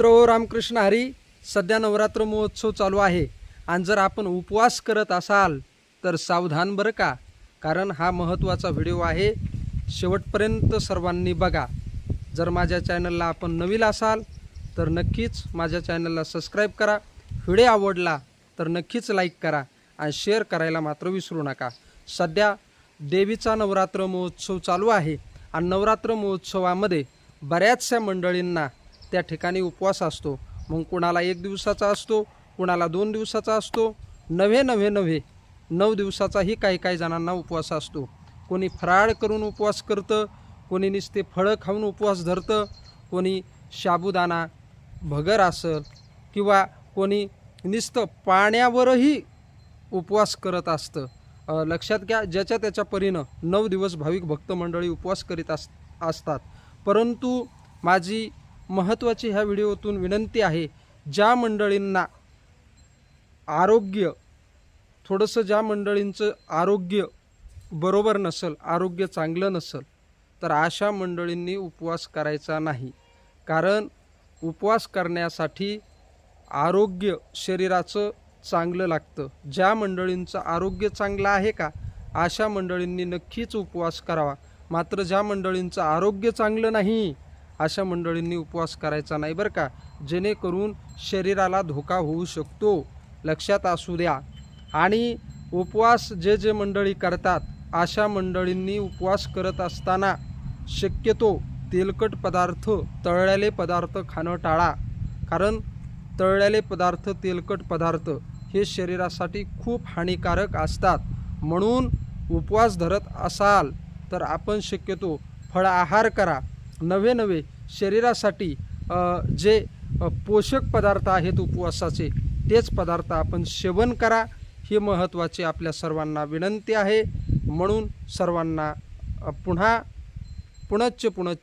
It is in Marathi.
मित्र हो रामकृष्ण हरी सध्या नवरात्र महोत्सव चालू आहे. आणि जर आपण उपवास करत असाल तर सावधान बरं का? कारण हा महत्त्वाचा व्हिडिओ आहे. शेवटपर्यंत सर्वांनी बघा. जर माझ्या चॅनलला आपण नवीन असाल तर नक्कीच माझ्या चॅनलला सबस्क्राईब करा. व्हिडिओ आवडला तर नक्कीच लाईक करा आणि शेअर करायला मात्र विसरू नका. सध्या देवीचा नवरात्र महोत्सव चालू आहे आणि नवरात्र महोत्सवामध्ये बऱ्याचशा मंडळींना त्या ठिकाणी उपवास असतो. मग कुणाला एक दिवसाचा असतो कुणाला दोन दिवसाचा असतो. नव्हे नव्हे नव्हे. नऊ दिवसाचाही काही काही जणांना उपवास असतो. कोणी फराळ करून उपवास करतं कोणी नुसते फळं खाऊन उपवास धरतं कोणी साबुदाणा भगर असेल किंवा कोणी नुसतं पाण्यावरही उपवास करत असतं. लक्षात घ्या ज्याच्या त्याच्या परीनं नऊ दिवस भाविक भक्त मंडळी उपवास करीत अस असतात. परंतु माझी महत्त्वाची ह्या व्हिडिओतून विनंती आहे ज्या मंडळींना आरोग्य थोडंसं ज्या मंडळींचं आरोग्य बरोबर नसेल आरोग्य चांगलं नसेल तर अशा मंडळींनी उपवास करायचा नाही. कारण उपवास करण्यासाठी आरोग्य शरीराचं चांगलं लागतं. ज्या मंडळींचं आरोग्य चांगलं आहे का अशा मंडळींनी नक्कीच उपवास करावा. मात्र ज्या मंडळींचं आरोग्य चांगलं नाही अशा मंडळींनी उपवास करायचा नाही बरं का? जेणेकरून शरीराला धोका होऊ शकतो. लक्षात असू द्या. आणि उपवास जे जे मंडळी करतात अशा मंडळींनी उपवास करत असताना शक्यतो तेलकट पदार्थ तळलेले पदार्थ खाणं टाळा. कारण तळलेले पदार्थ तेलकट पदार्थ हे शरीरासाठी खूप हानिकारक असतात. म्हणून उपवास धरत असाल तर आपण शक्यतो फळ आहार करा. नवे नवे शरीरासाठी जे पोषक पदार्थ आहेत उपवासाचे तेच पदार्थ आपण सेवन करा ही महत्त्वाची आपल्या सर्वांना विनंती आहे. म्हणून सर्वांना पुन्हा पुनच्च पुनच्च